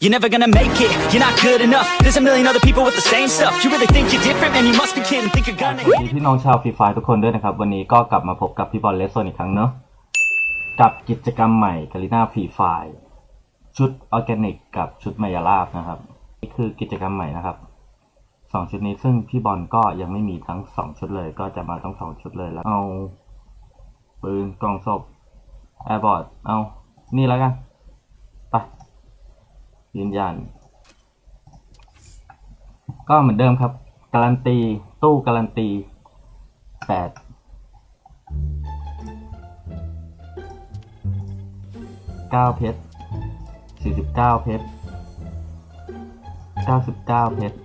You're never gonna make it, you're not good enough. There's a million other people with the same stuff. You really think you're different, man? You must be kidding. Think you're gonna. วัสดีพี่น้องชาวฟรีไฟทุกคนด้วยนะครับ วันนี้ก็กลับมาพบกับพี่บอลเลสโซนอีกครั้งเนอะกับกิจกรรมใหม่กาลิน่าฟรีไฟชุดออร์แกนิกกับชุดมายาลาบนะครับนี่คือกิจกรรมใหม่นะครับสองชุดนี้ซึ่งพี่บอลก็ยังไม่มีทั้งสองชุดเลย ก็จะมาต้งสองชุดเลยแล้วเอาปืนกล่องศพแอร์บอร์ดเอานี่แล้วกัน ยืนยัน ก็เหมือนเดิมครับ การันตี ตู้การันตีแปดเก้าเพชรสี่สิบเก้าเพชรเก้าสิบเก้าเพชร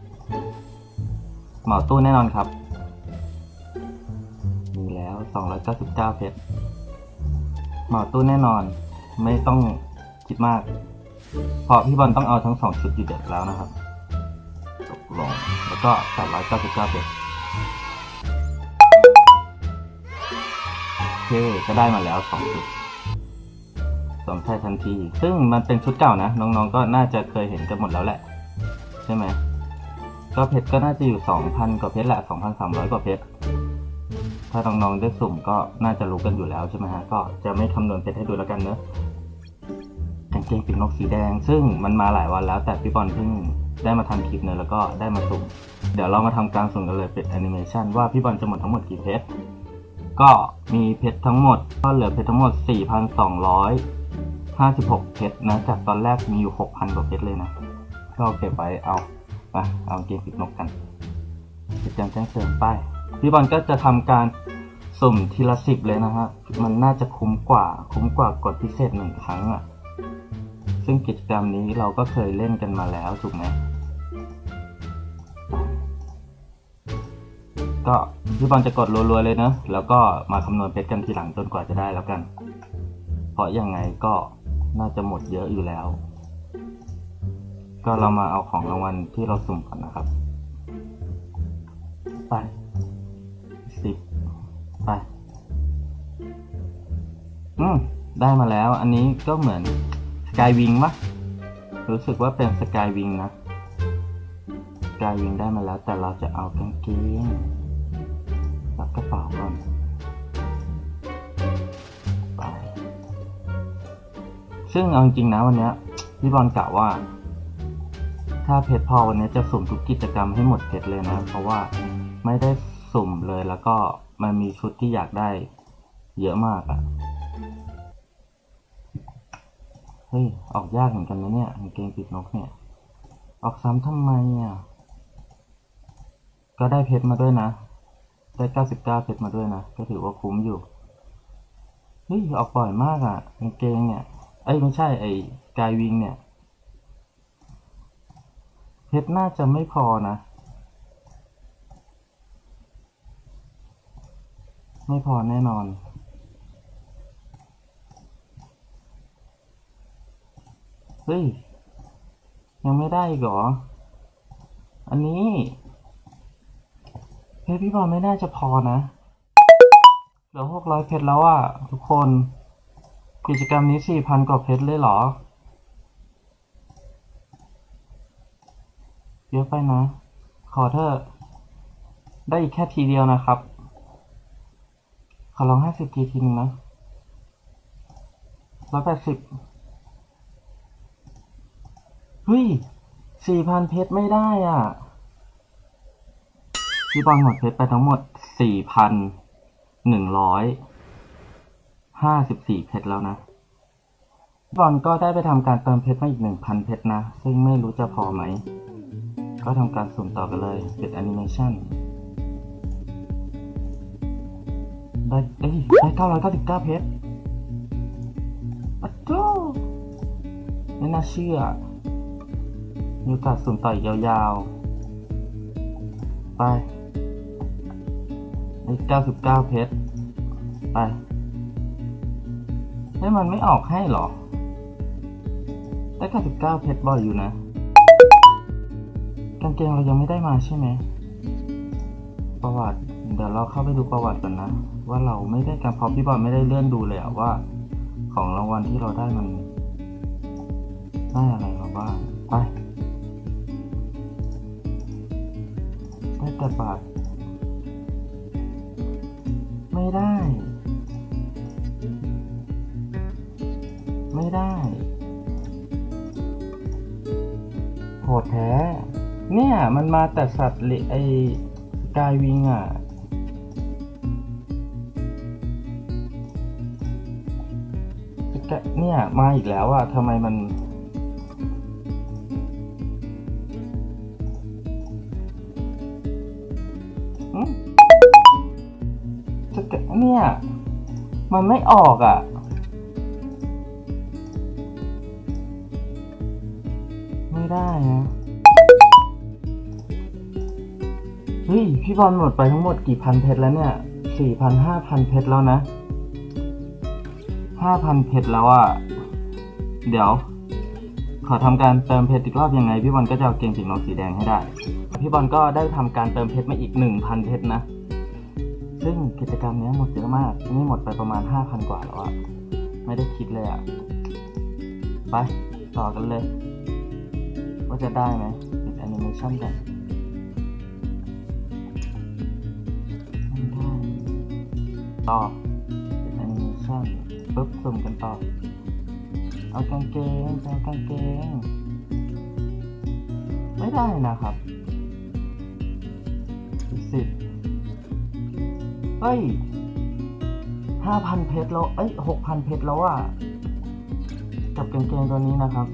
เหมาตู้แน่นอนครับ มีแล้วสองร้อยเก้าสิบเก้าเพชรเหมาตู้แน่นอน ไม่ต้องคิดมาก เพราะพี่บอลต้องเอาทั้งสองชุดอยู่เด็ดแล้วนะครับตกลงแล้วก็899เพชรโอเคก็ได้มาแล้ว2ชุดสวมใส่ทันที ซึ่งมันเป็นชุดเก่านะ น้องๆก็น่าจะเคยเห็นกันหมดแล้วแหละ ใช่ไหมก็เพชรก็น่าจะอยู่ 2,000 กว่าเพชรแหละ 2,300 กว่าเพชร ถ้าน้องๆได้สุ่มก็น่าจะรู้กันอยู่แล้วใช่ไหมฮะ ก็จะไม่คำนวณเพชรให้ดูแล้วกันเนอะ กางเกงปีกนกสีแดง ซึ่งมันมาหลายวันแล้วแต่พี่บอลเพิ่งได้มาทำคลิปเนยแล้วก็ได้มาสุ่ม เดี๋ยวเรามาทำการสุ่มกันเลยเป็นแอนิเมชันว่าพี่บอลจะหมดทั้งหมดกี่เพชรก็มีเพชรทั้งหมด ก็เหลือเพชรทั้งหมด 4,256 เพชรนะ จากตอนแรกมีอยู่ 6,000 กว่าเพชรเลยนะ ก็เก็บไว้เอาไปเอาเกงปีกนกกันติดแจ้งแจ้งเตือนไป พี่บอลก็จะทำการสุ่มทีละสิบเลยนะฮะ มันน่าจะคุ้มกว่า คุ้มกว่ากดพิเศษหนึ่งครั้งอะ ซึ่งกิจกรรมนี้เราก็เคยเล่นกันมาแล้วถูกไหมก็พี่บอลจะกดรัวๆเลยเนอะแล้วก็มาคำนวณเพชรกันทีหลังจนกว่าจะได้แล้วกัน เพราะยังไงก็น่าจะหมดเยอะอยู่แล้ว ก็เรามาเอาของรางวัลที่เราสุ่มก่อนนะครับ ไปสิบไป อืมได้มาแล้ว อันนี้ก็เหมือน กายวิงปะรู้สึกว่าเป็นสกายวิงนะสกายวิงได้มาแล้ว แต่เราจะเอากางเกงรับกระเป๋าก่อนไปซึ่งเอาจริงๆนะวันนี้ยพี่บอลกะว่า ถ้าเพชรพอวันนี้จะสุ่มทุกกิจกรรมให้หมดเพชรเลยนะ เพราะว่าไม่ได้สุ่มเลยแล้วก็มันมีชุดที่อยากได้เยอะมากอะ่ะ เฮ้ย ออกยากเหมือนกันนะเนี่ยเกงปีกนกเนี่ย ออกซ้ำทำไมอะ ก็ได้เพชรมาด้วยนะ ได้เก้าสิบเก้าเพชรมาด้วยนะ ก็ถือว่าคุ้มอยู่ เฮ้ย ออกบ่อยมากอะเกงเนี่ยเอ้ยไม่ใช่ไอ้กายวิงเนี่ย เพชรน่าจะไม่พอนะไม่พอแน่นอน เฮ้ย ยังไม่ได้อีกเหรอ อันนี้เพชรพี่บอลไม่น่าจะพอนะ เหลือหกร้อยเพชรแล้วอะทุกคน กิจกรรมนี้สี่พันกว่าเพชรเลยเหรอ เยอะไปนะ ขอเถอะ ได้อีกแค่ทีเดียวนะครับ ขอลองห้าสิบทีทีนึงนะร้อยแปดสิบ เฮ้ยสี่พันเพชรไม่ได้อะพี่บอลหมดเพชรไปทั้งหมดสี่พันหนึ่งร้อยห้าสิบสี่เพชรแล้วนะพี่บอลก็ได้ไปทำการเติมเพชรมาอีกหนึ่งพันเพชรนะ ซึ่งไม่รู้จะพอไหม ก็ทำการสุ่มต่อกันเลยเป็นแอนิเมชันได้เอ้ยได้เก้าร้อยเก้าสิบเก้าเพชรอะโจ้ไม่น่าเชื่อ มีโอกาสสุ่มต่ออีกยาวๆ ไปได้เก้าสิบเก้าเพชร ไปให้มันไม่ออกให้หรอ ได้เก้าสิบเก้าเพชรบ่อยอยู่นะ กางเกงเรายังไม่ได้มาใช่ไหม ประวัติ เดี๋ยวเราเข้าไปดูประวัติกันนะ ว่าเราไม่ได้การพอพี่บอลไม่ได้เลื่อนดูเลยอะว่า ของรางวัลที่เราได้มันได้อะไรมาบ้าง แต่บาท ไม่ได้ ไม่ได้โหดแท้ เนี่ยมันมาแต่สัตว์เลิไอกายวิงอะกะเนี่ยมาอีกแล้วอะทำไมมัน เนี่ย มันไม่ออกอะ ไม่ได้นะ เฮ้ย พี่บอลหมดไปทั้งหมดกี่พันเพชรแล้วเนี่ยสี่พันห้าพันเพชรแล้วนะห้าพันเพชรแล้วอะ่ะ เดี๋ยว ขอทำการเติมเพชรอีกรอบยังไง พี่บอลก็จะเอาเกงสีนกสีแดงให้ได้ พี่บอลก็ได้ทำการเติมเพชรมาอีกหนึ่งพันเพชรนะ ซึ่งกิจกรรมนี้หมดเยอะมาก นี่หมดไปประมาณห้าพันกว่าแล้วอะไม่ได้คิดเลยอะไป ต่อกันเลย ว่าจะได้ไหมปิดแอนิเมชันกันไม่ได้ต่อปิดแอนิเมชันปุ๊บสุ่มกันต่อ เอากางเกงเอากางเกง ไม่ได้นะครับสิบ เฮ้ยห้าพันเพชรแล้วเอ้ยหกพันเพชรแล้วอะกับกางเกงตัวนี้นะครับ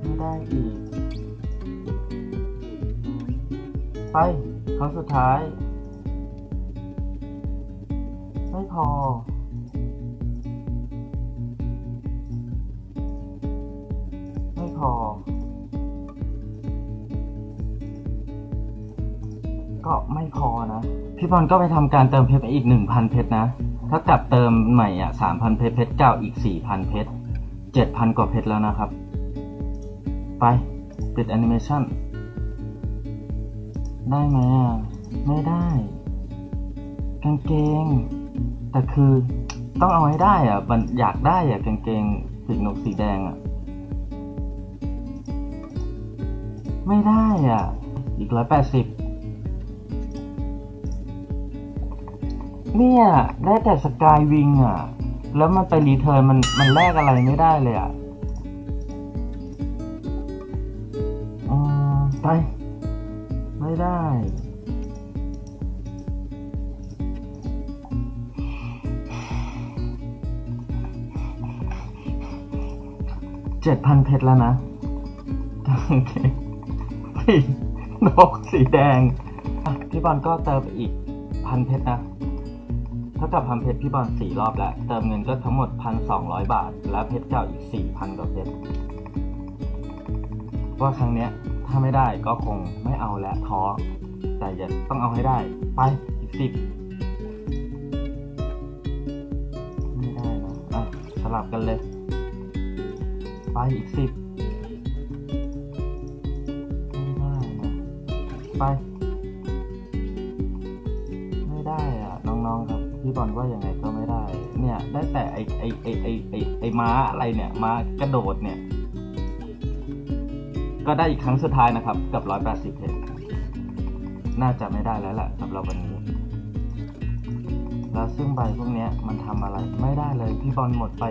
ไม่ได้อีก ไปครั้งสุดท้าย ไม่พอ ก็ไม่พอนะ พี่บอลก็ไปทำการเติมเพชรไปอีกหนึ่งพันเพชรนะ ถ้ากลับเติมใหม่อะสามพันเพชรเพชรเก่าอีกสี่พันเพชรเจ็ดพันกว่าเพชรแล้วนะครับ ไปปิดแอนิเมชันได้ไหมอะ ไม่ได้ กางเกง แต่คือต้องเอาให้ได้อะมันอยากได้อะกางเกงปีกนกสีแดงอะ ไม่ได้อะ อีกร้อยแปดสิบ เนี่ยได้แต่สกายวิงอะ แล้วมันไปรีเทิร์นมันมันแลกอะไรไม่ได้เลยอะอไป ไม่ได้ เจ็ดพันเพชรแล้วนะ โอเคนกสีแดง พี่บอลก็เติมไปอีกพันเพชรนะ เท่ากับพันเพชรพี่บอลสี่รอบแล้ว เติมเงินก็ทั้งหมดพันสองร้อยบาท แล้วเพชรเก่าอีกสี่พันกว่าเพชรว่าครั้งเนี้ยถ้าไม่ได้ก็คงไม่เอาแล้วท้อ แต่อย่าต้องเอาให้ได้ ไปอีกสิบไม่ได้นะอะสลับกันเลย ไปอีกสิบไม่ได้นะ ไป พี่บอลว่ายังไงก็ไม่ได้ เนี่ย ได้แต่ไอไอไอไอไอไอม้าอะไรเนี่ยม้ากระโดดเนี่ย ก็ได้อีกครั้งสุดท้ายนะครับ กับร้อยแปดสิบเพชรน่าจะไม่ได้แล้วแหละสำหรับวันนี้ แล้วซึ่งใบพวกเนี้ยมันทำอะไรไม่ได้เลยพี่บอลหมดไป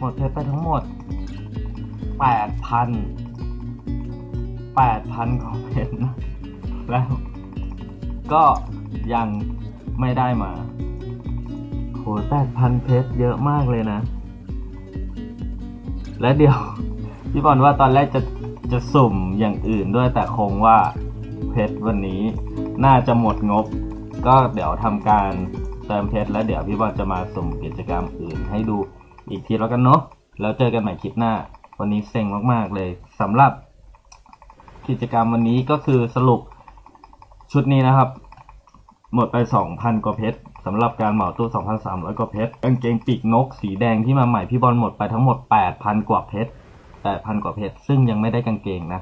หมดเพชรไปทั้งหมดแปดพันแปดพันของเพชรนะแล้วก็ยังไม่ได้มา หแปดพันเพชรเยอะมากเลยนะ และเดี๋ยว พี่บอลว่าตอนแรกจะจะสุ่มอย่างอื่นด้วยแต่คงว่าเพชรวันนี้น่าจะหมดงบ ก็เดี๋ยวทำการเติมเพชรแล้วเดี๋ยวพี่บอลจะมาสุ่มกิจกรรมอื่นให้ดูอีกทีแล้วกันเนาะแล้วเจอกันใหม่คลิปหน้า วันนี้เซ็งมาก ๆ เลยสำหรับ กิจกรรมวันนี้ก็คือสรุปชุดนี้นะครับ หมดไป 2,000 กว่าเพชร สำหรับการเหมาตู้ 2,300 กว่าเพชรกางเกงปีกนกสีแดงที่มาใหม่พี่บอลหมดไปทั้งหมด 8,000 กว่าเพชร 8,000 กว่าเพชร ซึ่งยังไม่ได้กางเกงนะ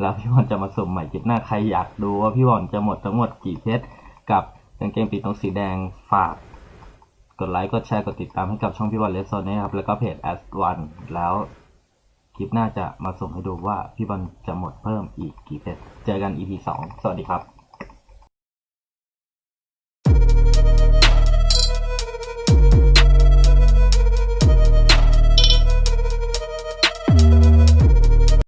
แล้วพี่บอลจะมาสุ่มใหม่คลิปหน้าใครอยากดูว่าพี่บอลจะหมดทั้งหมดกี่เพชร กับกางเกงปีกนกสีแดงฝาก กดไลค์กดแชร์กดติดตามให้กับช่องพี่บอลเลสโซนนะครับแล้วก็เพจ as one แล้วคลิปหน้าจะมาส่งให้ดูว่าพี่บอลจะหมดเพิ่มอีกกี่เพชร เจอกัน EP สองสวัสดีครับ